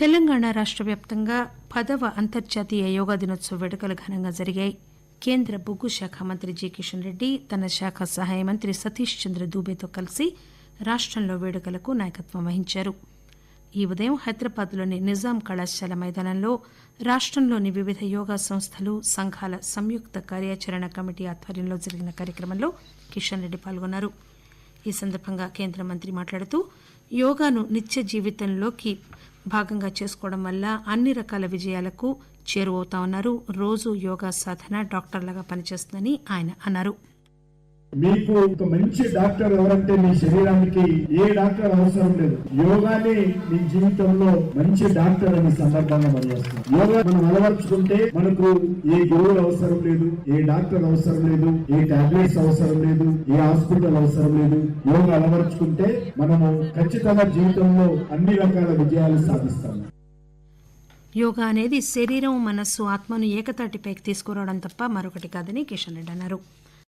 తెలంగాణ రాష్ట వ్యాప్తంగా పదవ అంతర్జాతీయ యోగా దినోత్సవ వేడుకలు ఘనంగా జరిగాయి. కేంద్ర బొగ్గు శాఖ మంత్రి జి కిషన్ రెడ్డి తన శాఖ సహాయ మంత్రి సతీష్ చంద్ర దూబేతో కలిసి రాష్టంలో వేడుకలకు నాయకత్వం వహించారు. ఈ ఉదయం హైదరాబాద్లోని నిజాం కళాశాల మైదానంలో రాష్టంలోని వివిధ యోగా సంస్థలు సంఘాల సంయుక్త కార్యాచరణ కమిటీ ఆధ్వర్యంలో జరిగిన కార్యక్రమంలో కిషన్ రెడ్డి పాల్గొన్నారు. ఈ సందర్భంగా కేంద్ర మంత్రి మాట్లాడుతూ యోగాను నిత్య జీవితంలోకి భాగంగా చేసుకోవడం వల్ల అన్ని రకాల విజయాలకు చేరువవుతామన్నారు రోజు యోగా సాధన డాక్టర్లాగా పనిచేస్తుందని ఆయన అన్నారు. మీకు ఒక మంచి డాక్టర్ ఎవరంటే మీ శరీరానికి ఏ డాక్టర్ అవసరం లేదు. యోగానే మీ జీవితంలో మంచి డాక్టర్ అని సందర్భంగా మనం యోగా మనం అలవర్చుకుంటే మనకు ఏ గురువులు అవసరం లేదు ఏ డాక్టర్ అవసరం లేదు ఏ టాబ్లెట్స్ అవసరం లేదు ఏ హాస్పిటల్ అవసరం లేదు. యోగా అలవర్చుకుంటే మనము ఖచ్చితంగా జీవితంలో అన్ని రకాల విజయాలు సాధిస్తాము. యోగా అనేది శరీరం మనస్సు ఆత్మను ఏకతాటిపైకి తీసుకురావడం తప్ప మరొకటి కాదని కిషన్ రెడ్డి అన్నారు.